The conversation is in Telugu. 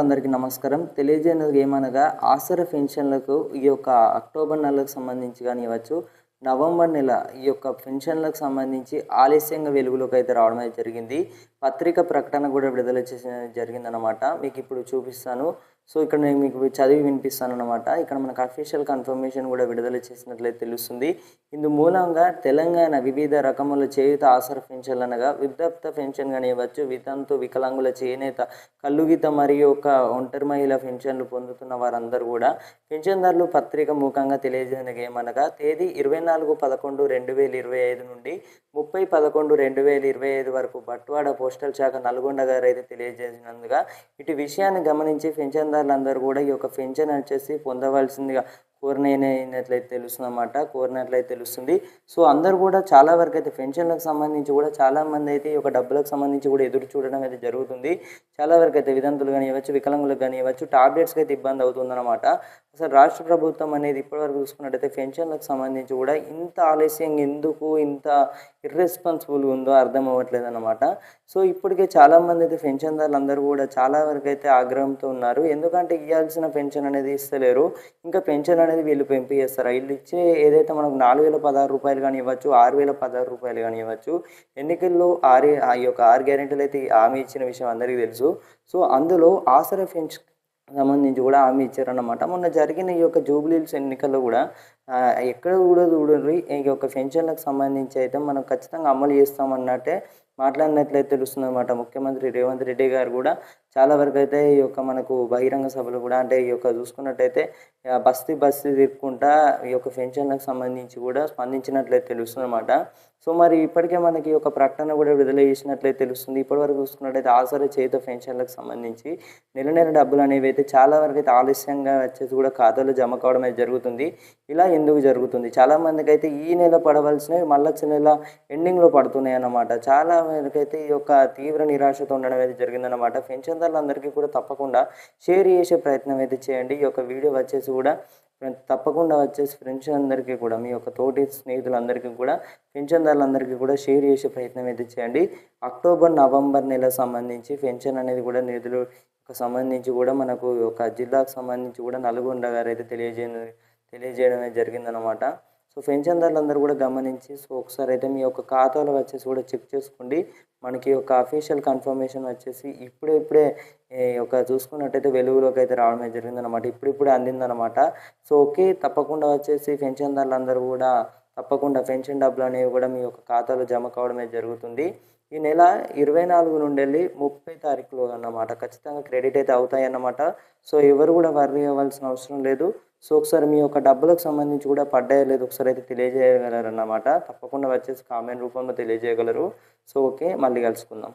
అందరికీ నమస్కారం. తెలియజేయనది ఏమనగా ఆసర పెన్షన్లకు ఈ యొక్క అక్టోబర్ నెలకు సంబంధించి కానీ ఇవ్వచ్చు నవంబర్ నెల ఈ యొక్క పెన్షన్లకు సంబంధించి ఆలస్యంగా వెలుగులోకి అయితే రావడం అయితే జరిగింది. పత్రిక ప్రకటన కూడా విడుదల చేసిన జరిగిందనమాట మీకు ఇప్పుడు చూపిస్తాను. సో ఇక్కడ నేను మీకు చదివి వినిపిస్తాను అనమాట ఇక్కడ మనకు అఫీషియల్ కన్ఫర్మేషన్ కూడా విడుదల చేసినట్లయితే తెలుస్తుంది. ఇందు మూలంగా తెలంగాణ వివిధ రకముల చేయుత ఆసర పెన్షన్లనగా వృద్ధాప్త పెన్షన్ కానివ్వచ్చు వితంతు వికలాంగుల చేనేత కల్లుగీత మరియు ఒక ఒంటరి మహిళ పెన్షన్లు పొందుతున్న వారందరూ కూడా పెన్షన్దారులు పత్రిక మూకంగా తెలియజేయనగా ఏమనగా తేదీ ఇరవై నాలుగు పదకొండు రెండు వేల ఇరవై ఐదు నుండి ముప్పై పదకొండు రెండు వేల ఇరవై ఐదు వరకు బట్వాడ పోస్టల్ శాఖ నల్గొండ గారు అయితే తెలియజేసినందుగా ఇటు విషయాన్ని గమనించి పెన్షన్దారు పెన్షన్దారులందరూ కూడా ఈ యొక్క పెన్షన్ వచ్చేసి పొందవలసిందిగా కోరినట్లయితే తెలుస్తుంది అనమాట కోరినట్లయితే తెలుస్తుంది. సో అందరు కూడా చాలా వరకు అయితే పెన్షన్లకు సంబంధించి కూడా చాలా మంది అయితే ఈ యొక్క డబ్బులకు సంబంధించి కూడా ఎదురు చూడడం అయితే జరుగుతుంది. చాలా వరకు అయితే విదంతులు కానివ్వచ్చు వికలాంగులకు కానివ్వచ్చు టాబ్లెట్స్కి అయితే ఇబ్బంది అవుతుందన్నమాట. అసలు రాష్ట్ర ప్రభుత్వం అనేది ఇప్పటివరకు చూసుకున్నట్టయితే పెన్షన్లకు సంబంధించి కూడా ఇంత ఆలస్యం ఎందుకు ఇంత ఇర్రెస్పాన్సిబుల్ ఉందో అర్థం అవ్వట్లేదు అనమాట సో ఇప్పటికే చాలామంది అయితే పెన్షన్దారులు అందరూ కూడా చాలా వరకు అయితే ఆగ్రహంతో ఉన్నారు. ఎందుకంటే ఇవ్వాల్సిన పెన్షన్ అనేది ఇస్తలేరు. ఇంకా పెన్షన్ అనేది వీళ్ళు పెంపు చేస్తారు వీళ్ళు ఇచ్చే ఏదైతే మనకు నాలుగు వేల పదహారు రూపాయలు కానీ ఇవ్వచ్చు ఆరు వేల పదహారు రూపాయలు కానీ ఇవ్వచ్చు ఎన్నికల్లో ఆరు ఆ యొక్క ఆరు గ్యారెంటీలు అయితే హామీ ఇచ్చిన విషయం అందరికీ తెలుసు. సో అందులో ఆసరా ఫెంచ్ సంబంధించి కూడా హామీ ఇచ్చారన్నమాట. మొన్న జరిగిన ఈ యొక్క జూబ్లీల్స్ ఎన్నికల్లో కూడా ఎక్కడ కూడా చూడండి ఈ యొక్క పెన్షన్లకు సంబంధించి అయితే మనం ఖచ్చితంగా అమలు చేస్తామన్నట్టే మాట్లాడినట్లయితే తెలుస్తుంది అనమాట ముఖ్యమంత్రి రేవంత్ రెడ్డి గారు కూడా చాలా వరకు అయితే ఈ యొక్క మనకు బహిరంగ సభలు కూడా అంటే ఈ యొక్క చూసుకున్నట్టయితే బస్తీ బస్తీ తిరుక్కుంటా ఈ యొక్క పెన్షన్లకు సంబంధించి కూడా స్పందించినట్లయితే తెలుస్తుంది అనమాట సో మరి ఇప్పటికే మనకి ఒక ప్రకటన కూడా విడుదల చేసినట్లయితే తెలుస్తుంది. ఇప్పటివరకు చూసుకున్నట్టయితే ఆసరా చేత పెన్షన్లకు సంబంధించి నెల నెల డబ్బులు అనేవి అయితే చాలా వరకు అయితే ఆలస్యంగా వచ్చేసి కూడా ఖాతాలో జమ కావడం అయితే జరుగుతుంది. ఇలా ఎందుకు జరుగుతుంది? చాలామందికి అయితే ఈ నెల పడవలసినవి మళ్ళీ నెల ఎండింగ్లో పడుతున్నాయి అన్నమాట. చాలా వరకు అయితే ఈ యొక్క తీవ్ర నిరాశతో ఉండడం అయితే జరిగిందనమాట పెన్షన్దారులందరికీ కూడా తప్పకుండా షేర్ చేసే ప్రయత్నం అయితే చేయండి. ఈ యొక్క వీడియో వచ్చేసి కూడా తప్పకుండా వచ్చేసి ఫ్రెండ్స్ అందరికీ కూడా మీ యొక్క తోటి స్నేహితులందరికీ కూడా పెన్షన్దారులందరికీ కూడా షేర్ చేసే ప్రయత్నం అయితే చేయండి. అక్టోబర్ నవంబర్ నెల సంబంధించి పెన్షన్ అనేది కూడా నిధులు సంబంధించి కూడా మనకు ఒక జిల్లాకు సంబంధించి కూడా నల్గొండ గారు అయితే తెలియజేయ తెలియజేయడం అయితే జరిగిందనమాట సో పెన్షన్దారులందరూ కూడా గమనించి సో ఒకసారి అయితే మీ యొక్క ఖాతాలో వచ్చేసి కూడా చెక్ చేసుకోండి. మనకి ఒక అఫీషియల్ కన్ఫర్మేషన్ వచ్చేసి ఇప్పుడే ఇప్పుడే ఈ ఒక చూసుకున్నట్టయితే వెలుగులోకి అయితే రావడమే జరిగిందనమాట ఇప్పుడిప్పుడే అందిందనమాట సో ఓకే తప్పకుండా వచ్చేసి పెన్షన్దారులందరూ కూడా తప్పకుండా పెన్షన్ డబ్బులు అనేవి కూడా మీ యొక్క ఖాతాలో జమ కావడమే జరుగుతుంది. ఈ నెల ఇరవై నాలుగు నుండి వెళ్ళి ముప్పై తారీఖులో అన్నమాట. ఖచ్చితంగా క్రెడిట్ అయితే అవుతాయి అన్నమాట సో ఎవరు కూడా వర్రీ అవ్వాల్సిన అవసరం లేదు. సో ఒకసారి మీ యొక్క డబ్బులకు సంబంధించి కూడా పడ్డాయో లేదు ఒకసారి అయితే తెలియజేయగలరు అన్నమాట తప్పకుండా వచ్చేసి కామెంట్ రూపంలో తెలియజేయగలరు. So okay. మళ్ళీ కలుసుకుందాం.